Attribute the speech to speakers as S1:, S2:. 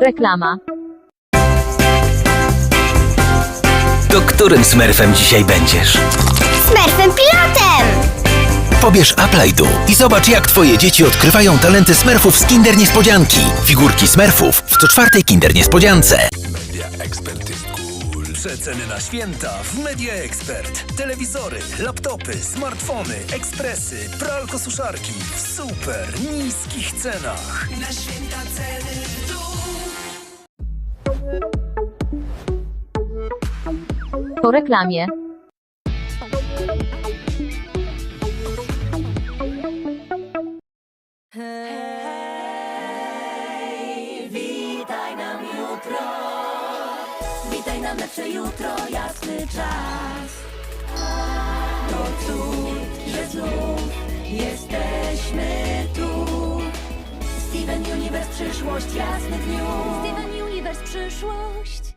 S1: Reklama.
S2: To którym smerfem dzisiaj będziesz?
S3: Smurfem pilotem!
S2: Pobierz Apply Do i zobacz, jak twoje dzieci odkrywają talenty smerfów z Kinder Niespodzianki. Figurki smerfów w co czwartej Kinder Niespodziance.
S4: Media Expert jest cool. Przeceny na święta w Media Expert. Telewizory, laptopy, smartfony, ekspresy, pralko-suszarki w super niskich cenach.
S1: Po reklamie.
S5: Witaj nam lepsze jutro, jasny czas. To cud, że znów jesteśmy tu. Steven Universe, przyszłość, jasny dniu.
S6: Steven Universe przyszłość.